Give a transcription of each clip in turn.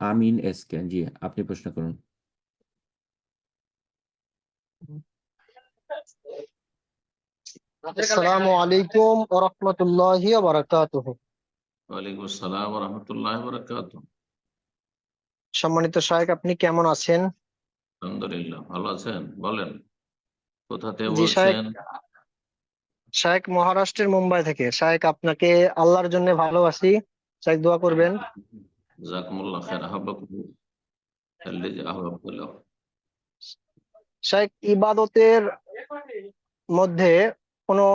আমিন S K জি আপনি প্রশ্ন করুন। আসসালামু আলাইকুম ওয়া রাহমাতুল্লাহি ওয়া বারাকাতুহু ওয়ালাইকুম আসসালাম রহমতুল্লাহ বরকাত সম্মানিত শায়েখ আপনি কেমন আছেন? আলহামদুলিল্লাহ ভালো আছেন? বলেন কোথা থেকে জি, শায়েখ। বলছেন? শায়েখ মহারাষ্ট্রের মুম্বাই থেকে। শায়েখ আপনাকে আল্লাহর জন্য ভালোবাসি। শায়েখ দোয়া করবেন। জাকুমুল্লাহ খের আহ্বাকুম আল্লাযী ইবাদতের মধ্যে কোনো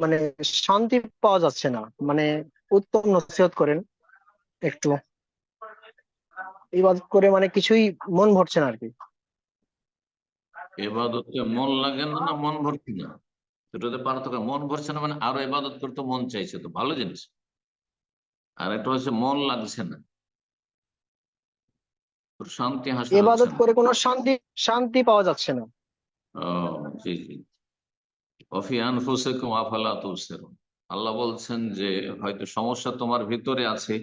মানে শান্তি পাওয়া যাচ্ছে না। মানে উত্তম নসিহত করেন একটু। ইবাদত করে মানে কিছুই মন ভরছে না আর কি এবাদতে মন লাগে না না মন ভরছে না? দুটোতে পার্থক্য। মন ভরছে না মানে আরও ইবাদত করতে মন চাইছে তো ভালো জিনিস। আর একটা হচ্ছে মন লাগছে না। শান্তি ইবাদত করে কোনো শান্তি শান্তি পাওয়া যাচ্ছে না। ও জি জি। অফি আনফুসিকুম আফালা তুবসিরুন। আল্লাহ বলছেন যে হয়তো সমস্যা তোমার ভিতরে আছে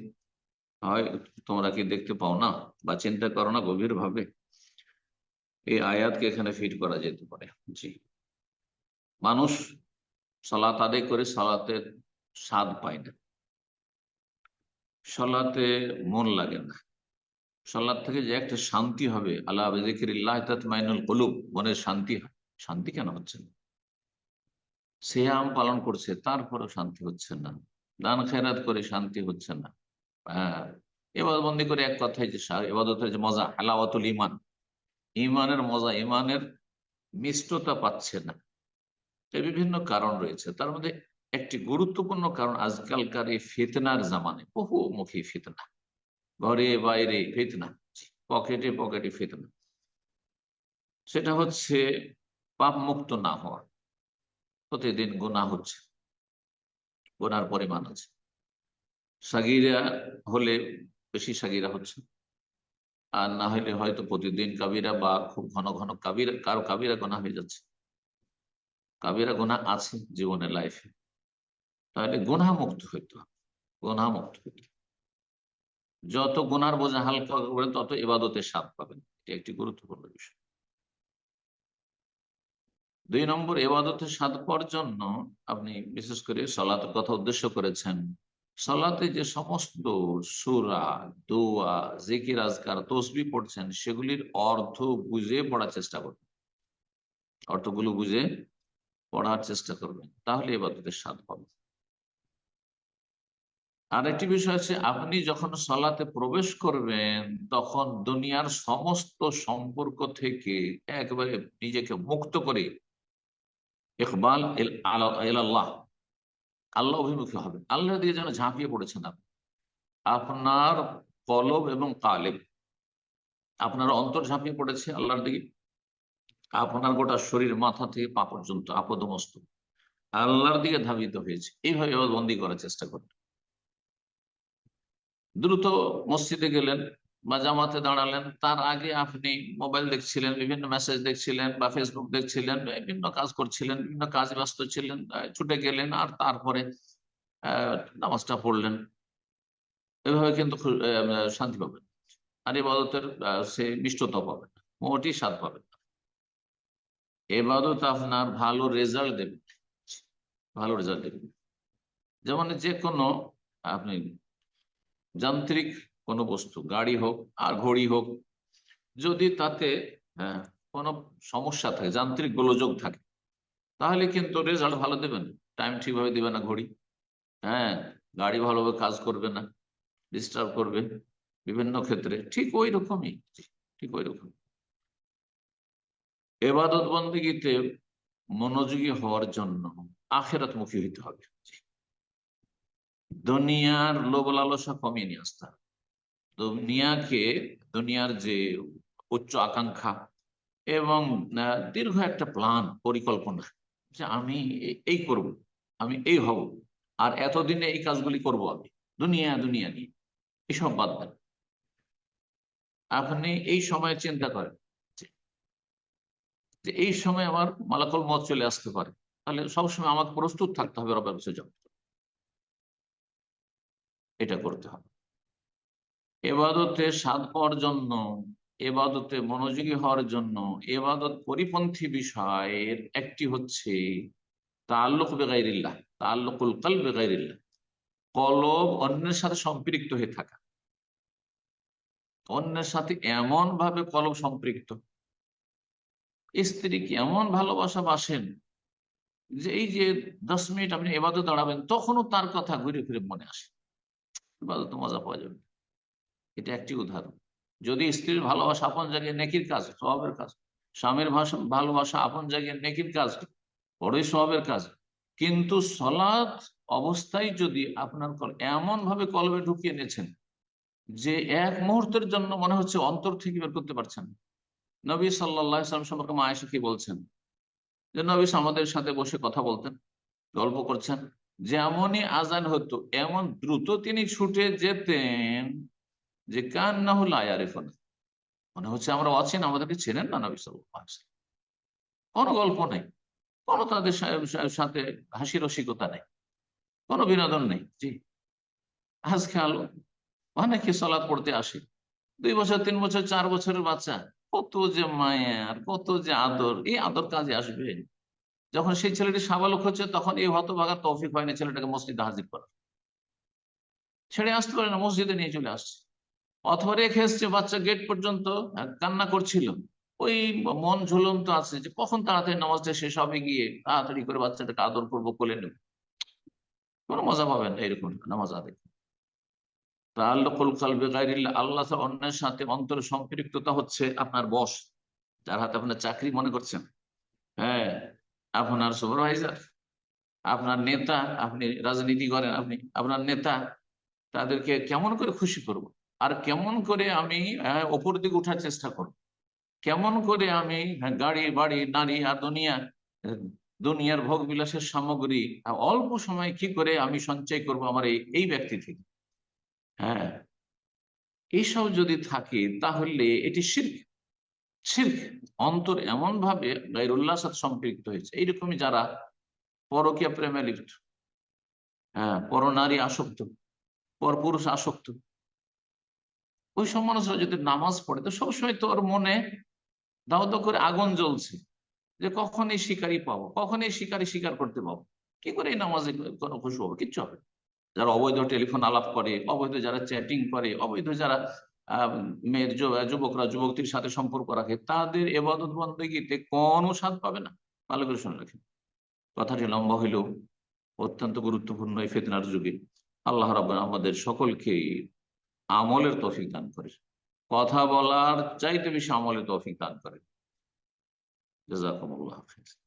হয় তোমরা কি দেখতে পাও না বা চিন্তা করো না গভীর ভাবে এই আয়াতকে এখানে ফিট করা যেতে পারে জি। মানুষ সালাত আদায় করে সালাতের স্বাদ পায় না। সালাতে মন লাগে না। সালাদ থেকে যে একটা শান্তি হবে, আল্লাহ জিকিরিল্লাহ তাতমাইনুল কুলুব মনের শান্তি শান্তি কেন হচ্ছে না? সিয়াম পালন করছে, তারপরেও শান্তি হচ্ছে না। দান খেরাত করে শান্তি হচ্ছে না। হ্যাঁ এবার বন্দি করে এক কথাই যে এবাদতের যে মজা, হালাওয়াতুল ইমান ইমানের মজা ইমানের মিষ্টতা পাচ্ছে না। বিভিন্ন কারণ রয়েছে। তার মধ্যে একটি গুরুত্বপূর্ণ কারণ আজকালকার এই ফেতনার জামানে, বহুমুখী ফেতনা। ঘরে বাইরে ফেতনা, পকেটে পকেটে ফিতনা। সেটা হচ্ছে পাপ মুক্ত না হওয়া। প্রতিদিন গোনা হচ্ছে, গুনার পরিমাণ আছে। সাগিরা হলে বেশি সাগিরা হচ্ছে, আর না হলে হয়তো প্রতিদিন কাবিরা বা খুব ঘন ঘন কাবিরা, কারও কাবিরা গোনা হয়ে যাচ্ছে। কাবিরা গোনা আছে জীবনের লাইফে। তাহলে গুণা মুক্ত হইতে হবে গুণা মুক্ত হইতে যত গুনার বোঝা হালকা করবেন তত এবাদতের স্বাদ পাবেন। এটি একটি গুরুত্বপূর্ণ বিষয়। দুই নম্বর এবাদতের স্বাদ পাওয়ার জন্য আপনি বিশেষ করে সলাতের কথা উদ্দেশ্য করেছেন। সলাতে যে সমস্ত সুরা, দোয়া, জিকির, আজকার, তসবি পড়ছেন, সেগুলির অর্থ বুঝে পড়ার চেষ্টা করবেন। অর্থগুলো বুঝে পড়ার চেষ্টা করবেন। তাহলে এবাদতের স্বাদ পাবেন। আরেকটি বিষয় আছে আপনি যখন সলাতে প্রবেশ করবেন, তখন দুনিয়ার সমস্ত সম্পর্ক থেকে একবারে নিজেকে মুক্ত করে ইকবাল এল- আলা- এলাল্লাহ, আল্লাহ অভিমুখী হবে। আল্লাহ দিয়ে যেন ঝাঁপিয়ে পড়েছেন আপনি। আপনার কলব এবং কালেব, আপনার অন্তর ঝাঁপিয়ে পড়েছে আল্লাহর দিকে। আপনার গোটা শরীর, মাথা থেকে পা পর্যন্ত আপদমস্ত আল্লাহর দিকে ধাবিত হয়েছে। এইভাবে বন্দি করার চেষ্টা করুন। দ্রুত মসজিদে গেলেন বা জামাতে দাঁড়ালেন। তার আগে আপনি মোবাইল দেখছিলেন বিভিন্ন মেসেজ দেখছিলেন বা ফেসবুক দেখছিলেন বিভিন্ন কাজ করছিলেন বিভিন্ন কাজে ব্যস্ত ছিলেন ছুটে গেলেন আর তারপরে নামাজটা পড়লেন। এভাবে কিন্তু শান্তি পাবেন। আর এবাদতের আহ, সে মিষ্টতা পাবেন মোটি স্বাদ পাবেন এবাদত আপনার ভালো রেজাল্ট দেবে। ভালো রেজাল্ট দেবে। যেমন যে কোনো আপনি যান্ত্রিক কোনো বস্তু গাড়ি হোক আর ঘড়ি হোক যদি তাতে হ্যাঁ, কোনো সমস্যা থাকে যান্ত্রিক গোলযোগ থাকে তাহলে কিন্তু রেজাল্ট ভালো দেবেন। টাইম ঠিকভাবে দিবে না ঘড়ি। হ্যাঁ গাড়ি ভালোভাবে কাজ করবে না ডিস্টার্ব করবে বিভিন্ন ক্ষেত্রে। ঠিক ওই রকমই ঠিক ওই রকম এবাদত বন্দীগীতে মনোযোগী হওয়ার জন্য আখেরাত মুখী হইতে হবে। দুনিয়ার লোভ লালসা কমিয়ে নিয়ে আসতে হবে। দুনিয়াকে, দুনিয়ার যে উচ্চ আকাঙ্ক্ষা এবং দীর্ঘ একটা প্ল্যান পরিকল্পনা যে আমি এই করব, আমি এই হব, আর এতদিনে এই কাজগুলি করব আমি, দুনিয়া দুনিয়া নিয়ে। এসব বাদ দেন। আপনি এই সময় চিন্তা করেন যে- এই সময় আমার মালাকল মত চলে আসতে পারে, তাহলে সবসময় আমাকে প্রস্তুত থাকতে হবে রবের কাছে। এটা করতে হবে। এবাদতে স্বাদ পাওয়ার জন্য, এবাদতে মনোযোগী হওয়ার জন্য, এবাদত পরিপন্থী বিষয়ের একটি হচ্ছে তাল্লুক বেগাইরিল্লাহ তাল্লুকুল কাল বেগাইরিল্লাহ। কলব অন্যের সাথে সম্পৃক্ত হয়ে থাকা। অন্যের সাথে এমন ভাবে কলব সম্পৃক্ত। স্ত্রীকে এমন ভালোবাসা বাসেন যে এই যে দশ মিনিট আপনি এবাদত দাঁড়াবেন, তখনও তার কথা ঘুরে ফিরে মনে আসে। এবাদত মজা পাওয়া যাবে। এটা একটি উদাহরণ। যদি স্ত্রীর ভালোবাসা আপন জায়গায় নেকির কাজ, স্বভাবের কাজ, স্বামীর ভালোবাসা আপন জায়গায় নেকির কাজ, বড়ই স্বভাবের কাজ, কিন্তু সলাৎ অবস্থায় যদি আপনার এমন ভাবে কলবে ঢুকিয়ে নিয়েছেন যে এক মুহূর্তের জন্য মনে হচ্ছে অন্তর থেকে বের করতে পারছেন। নবী সাল্লাহ ইসলাম সম্পর্কে মা আয়েশা কি বলছেন? যে, নবী আমাদের সাথে বসে কথা বলতেন, গল্প করছেন যেমনই আজান হতো, এমন দ্রুত তিনি ছুটে যেতেন যে কান না হলো আয়ারিফন মনে হচ্ছে আমরা অচেন, আমাদেরকে চেনেন না নবী কোনো গল্প নেই, কোনো তাদের সাথে হাসি রসিকতা নেই, কোনো বিনোদন নেই। জি। আজকে আলো, অনেকে সলাৎ পড়তে আসে, দুই বছর, তিন বছর, চার বছরের বাচ্চা, কত যে মায়ার, কত যে আদর, এই আদর কাজে আসবে। যখন সেই ছেলেটি সাবালক হচ্ছে, তখন এই হতভাগা তৌফিক হয় না ছেলেটাকে মসজিদে হাজির করার ছেড়ে আসতে পারে না, মসজিদে নিয়ে চলে আসছে। অথবা রেখে এসছে, বাচ্চা গেট পর্যন্ত কান্না করছিল। ওই মন ঝুলন্ত আছে যে, কখন তাড়াতাড়ি নামাজটা শেষ হবে গিয়ে তাড়াতাড়ি করে বাচ্চাটাকে আদর করব, কোলে নেব। কোনো মজা পাবেন না এরকম নামাজ আদায় তাআল্লুকুল কলবি আল্লাহ অন্যের সাথে অন্তর সম্পৃক্ততা হচ্ছে আপনার বস, যার হাতে আপনার চাকরি মনে করছেন। হ্যাঁ আপনার সুপারভাইজার আপনার নেতা আপনি রাজনীতি করেন আপনি আপনার নেতা তাদেরকে কেমন করে খুশি করব? আর কেমন করে আমি আহ, ওপর দিকে উঠার চেষ্টা করব? কেমন করে আমি হ্যাঁ, গাড়ি বাড়ি নারী আর দুনিয়া দুনিয়ার ভোগ বিলাসের সামগ্রী অল্প সময় কি করে আমি সঞ্চয় করব আমার এই ব্যক্তি থেকে? হ্যাঁ এইসব যদি থাকে তাহলে এটি শির্ক। শির্ক, অন্তর এমন ভাবে গাইরুল্লাহর সাথে সম্পৃক্ত হয়েছে। এইরকমই যারা পরকীয়া প্রেমে লিপ্ত হ্যাঁ পরনারী আসক্ত, পরপুরুষ আসক্ত, ওই সব মানুষরা যদি নামাজ পড়ে, তো সবসময় তোর মনে দাও করে আগুন জ্বলছে যে কখন এই শিকারি পাবো কখন এই শিকারি শিকার করতে পাবো। কি করে এই নামাজে কোনো খুশি হবে? কিচ্ছু হবে। যারা অবৈধ টেলিফোন আলাপ করে, অবৈধ যারা চ্যাটিং করে, অবৈধ যারা মেয়ের যুবকরা যুবকটির সাথে সম্পর্ক রাখে, তাদের এবাদত বন্দীতে কোনো স্বাদ পাবে না। ভালো করে শুনে রাখেন। কথাটি লম্বা হইলেও অত্যন্ত গুরুত্বপূর্ণ এই ফেতনার যুগে। আল্লাহ রাব্বুল আমাদের সকলকে আমলের তৌফিক দান করে কথা বলার চাইতে বেশি আমলের তৌফিক দান করে জাজাকুমুল্লাহ খাইর।